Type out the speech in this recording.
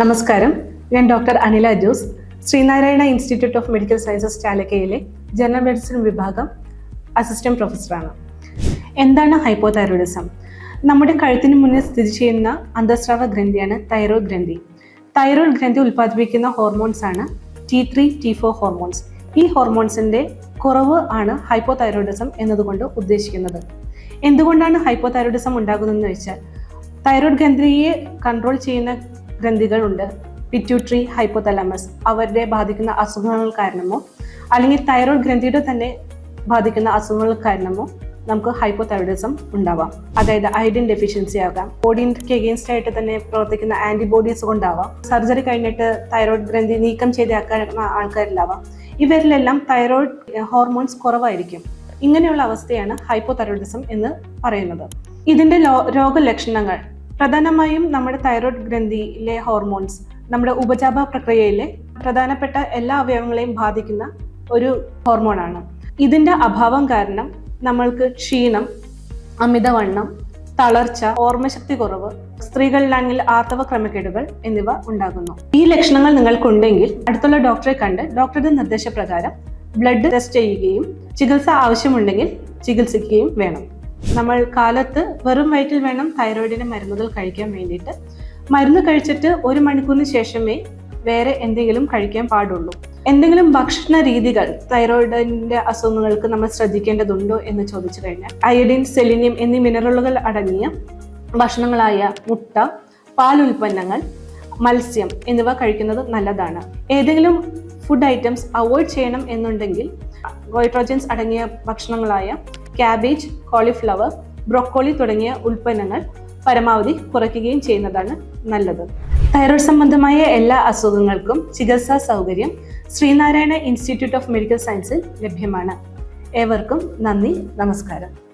നമസ്കാരം. ഞാൻ doctor Anila Jose Sreenarayana institute of medical sciences ചാലക്കയിലെ general medicine വിഭാഗം assistant പ്രൊഫസറാണ്. എന്താണ് ഹൈപ്പോതൈറോയിഡിസം? നമ്മുടെ കഴുത്തിന് മുന്നിൽ സ്ഥിതി ചെയ്യുന്ന അന്തസ്രാവ ഗ്രന്ഥിയാണ് തൈറോയ്ഡ് ഗ്രന്ഥി. തൈറോയ്ഡ് ഗ്രന്ഥി ഉൽപ്പാദിപ്പിക്കുന്ന ഹോർമോൺസ് ആണ് T three T four hormones. ഈ ഹോർമോൺസിന്റെ കുറവ് ആണ് ഹൈപ്പോതൈറോയിഡിസം എന്നതുകൊണ്ട് ഉദ്ദേശിക്കുന്നത്. എന്തുകൊണ്ടാണ് ഹൈപ്പോതൈറോയിഡിസം ഉണ്ടാകുന്നതെന്ന് വെച്ചാൽ തൈറോയ്ഡ് ഗ്രന്ഥിയെ കൺട്രോൾ ചെയ്യുന്ന ഗ്രന്ഥികളുണ്ട്. പിറ്റ്യൂട്ടറി ഹൈപ്പോതലാമസ് അവരുടെ ബാധിക്കുന്ന അസുഖങ്ങൾ കാരണമോ? അല്ലെങ്കിൽ തൈറോയ്ഡ് ഗ്രന്ഥിയുടെ തന്നെ ബാധിക്കുന്ന അസുഖങ്ങൾ കാരണമോ? നമുക്ക് ഹൈപ്പോതൈറോയിഡിസം ഉണ്ടാവാം. അതായത് അയഡിൻ ഡെഫിഷ്യൻസി ആകാം. ബോഡിക്ക് എഗെയിൻസ്റ്റ് ആയിട്ട് തന്നെ പ്രവർത്തിക്കുന്ന ആന്റിബോഡീസ് കൊണ്ടാവാം. സർജറി കഴിഞ്ഞിട്ട് തൈറോയ്ഡ് ഗ്രന്ഥി നീക്കം ചെയ്ത ആൾക്കാരിലാവാം. ഇവരിലെല്ലാം തൈറോയ്ഡ് ഹോർമോൺസ് കുറവായിരിക്കും. ഇങ്ങനെയുള്ള അവസ്ഥയാണ് ഹൈപ്പോതൈറോയിഡിസം എന്ന് പറയുന്നത്. ഇതിന്റെ രോഗലക്ഷണങ്ങൾ പ്രധാനമായും നമ്മുടെ തൈറോയ്ഡ് ഗ്രന്ഥിയിലെ ഹോർമോൺസ് നമ്മുടെ ഉപജാപ പ്രക്രിയയിലെ പ്രധാനപ്പെട്ട എല്ലാ അവയവങ്ങളെയും ബാധിക്കുന്ന ഒരു ഹോർമോണാണ്. ഇതിന്റെ അഭാവം കാരണം നമ്മൾക്ക് ക്ഷീണം അമിതവണ്ണം തളർച്ച ഓർമ്മശക്തി കുറവ് സ്ത്രീകളിലാണെങ്കിൽ ആർത്തവ ക്രമക്കേടുകൾ എന്നിവ ഉണ്ടാകുന്നു. ഈ ലക്ഷണങ്ങൾ നിങ്ങൾക്കുണ്ടെങ്കിൽ അടുത്തുള്ള ഡോക്ടറെ കണ്ട് ഡോക്ടറുടെ നിർദ്ദേശപ്രകാരം ബ്ലഡ് ടെസ്റ്റ് ചെയ്യുകയും ചികിത്സ ആവശ്യമുണ്ടെങ്കിൽ ചികിത്സിക്കുകയും വേണം. നമ്മൾ കാലത്ത് വെറും വയറ്റിൽ വേണം തൈറോയിഡിന് മരുന്നുകൾ കഴിക്കാൻ വേണ്ടിയിട്ട്. മരുന്ന് കഴിച്ചിട്ട് ഒരു മണിക്കൂറിന് ശേഷമേ വേറെ എന്തെങ്കിലും കഴിക്കാൻ പാടുള്ളൂ. എന്തെങ്കിലും ഭക്ഷണ രീതികൾ തൈറോയിഡിന്റെ അസുഖങ്ങൾക്ക് നമ്മൾ ശ്രദ്ധിക്കേണ്ടതുണ്ടോ എന്ന് ചോദിച്ചു കഴിഞ്ഞാൽ അയഡിൻ സെലിനിയം എന്നീ മിനറലുകൾ അടങ്ങിയ ഭക്ഷണങ്ങളായ മുട്ട പാൽ ഉൽപ്പന്നങ്ങൾ മത്സ്യം എന്നിവ കഴിക്കുന്നത് നല്ലതാണ്. ഏതെങ്കിലും ഫുഡ് ഐറ്റംസ് അവോയ്ഡ് ചെയ്യണം എന്നുണ്ടെങ്കിൽ ഗോയിട്രോജൻസ് അടങ്ങിയ ഭക്ഷണങ്ങളായ ക്യാബേജ് കോളിഫ്ലവർ ബ്രൊക്കോളി തുടങ്ങിയ ഉൽപ്പന്നങ്ങൾ പരമാവധി കുറയ്ക്കുകയും ചെയ്യുന്നതാണ് നല്ലത്. തൈറോയ്ഡ് സംബന്ധമായ എല്ലാ അസുഖങ്ങൾക്കും ചികിത്സാ സൗകര്യം ശ്രീനാരായണ ഇൻസ്റ്റിറ്റ്യൂട്ട് ഓഫ് മെഡിക്കൽ സയൻസിൽ ലഭ്യമാണ്. ഏവർക്കും നന്ദി നമസ്കാരം.